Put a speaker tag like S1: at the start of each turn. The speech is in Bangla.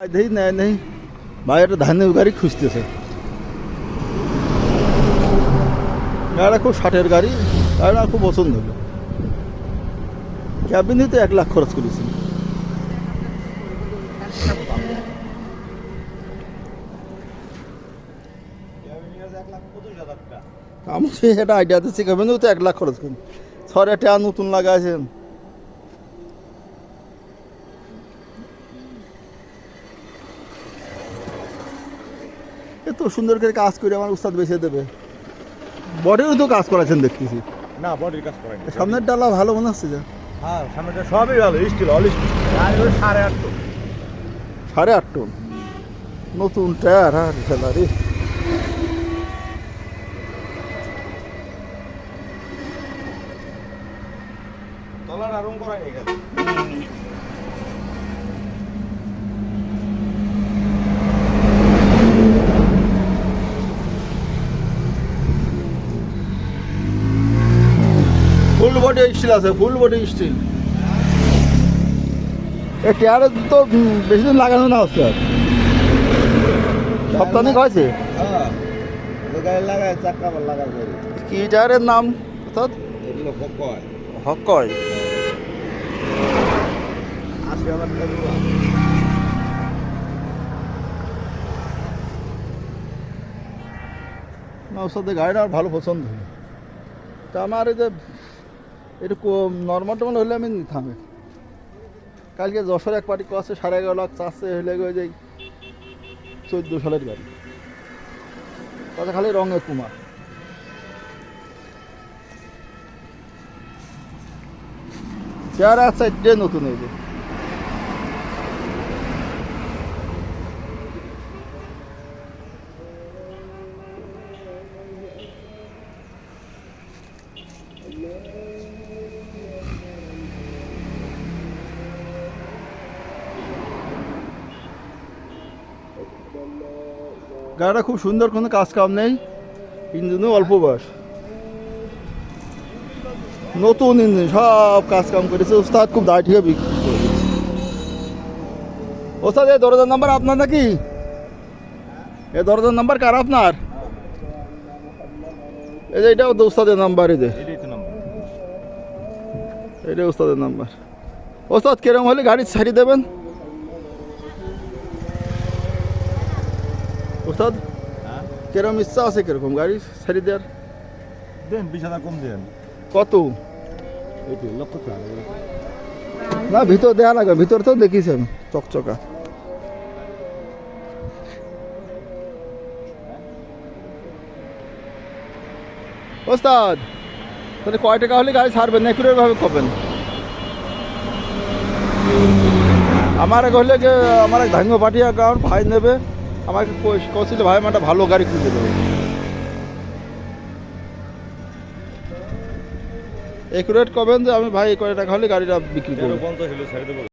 S1: দেখি একটা ধানের গাড়ি খুঁজতেছে। গাড়িটা খুব ষাটের গাড়ি, গাড়িটা খুব পছন্দ। হলো এক লাখ খরচ করেছি। আমি এটা আইডিয়া দিচ্ছি ক্যাবিনেও তো এক লাখ খরচ করি। ছড়ে টাকা নতুন লাগাইছেন। এত সুন্দর করে কাজ করে আমার উস্তাদ বেছে দেবে। বডিরও তো কাজ করাছেন দেখতেছি।
S2: না বডির কাজ করেনি
S1: সামনের ডালা ভালো মনে হচ্ছে যে?
S2: হ্যাঁ সামনেটা সবই ভালো স্টিল অল স্টিল আর ওই সাড়ে আটশো
S1: সাড়ে আট টন? নতুন টায়ার আর খেলা রে।
S2: তলার আরম করাই এখানে
S1: ফুল বডি স্টিল আছে ফুল বডি স্টিল এই টায়ারের তো বেশি দিন লাগানো না হচ্ছে সপ্তাহে হয়েছে?
S2: হ্যাঁ।
S1: কি টায়ারের নাম? অর্থাৎ?
S2: এগুলো কয়
S1: হক কয়
S2: আশি হাজার টাকা
S1: না ওর সাথে গাড়িটা আমার ভালো পছন্দ তা আমার এই যে একটু নর্মাল টর্মাল হলে আমি থামে। কালকে যশোর এক পার্টি কষ্ট সাড়ে এগারো লাখ চারশে হলে গিয়ে যাই চোদ্দ সালের গাড়ি। তাতে খালি রঙের কুমার। চেয়ার আছে চারটে নতুন এই গাড়িটা খুব সুন্দর কোনো কাজ কাম নেই। ইঞ্জিনও অল্প বয়স। নতুন ইঞ্জিন সব কাজ কাম করেছে। ওস্তাদ খুব দায় ঠিক বিক্রি ওস্তাদ এই দরজার নাম্বার আপনার নাকি? এই দরজার নাম্বার কার আপনার? এই যে এটা ওস্তাদের নাম্বার এই যে। এটা ওস্তাদের নাম্বার। ওস্তাদ কিরম হলে গাড়ি ছাড়ি দেবেন? ওস্তাদ
S2: হ্যাঁ?
S1: কিরম ইচ্ছা আছে কীরকম? গাড়ি ছাড়ি দেওয়ার?
S2: দেন বিশ হাজার কম দেন।
S1: কত? না ভিতর দেওয়া লাগবে ভিতর তো দেখিছি আমি চকচকা। ওস্তাদ তাহলে কয় টাকা হলে গাড়ি ছাড়বেন একুরেট ভাবে কবেন? আমার হলে আমার ধাঙ্গ পাঠিয়ে কারণ ভাই নেবে আমাকে কৌশিল ভাই আমার একটা ভালো গাড়ি খুঁজে দেবে। একুরেট কবেন যে আমি, ভাই কয় টাকা হলে গাড়িটা বিক্রি করব?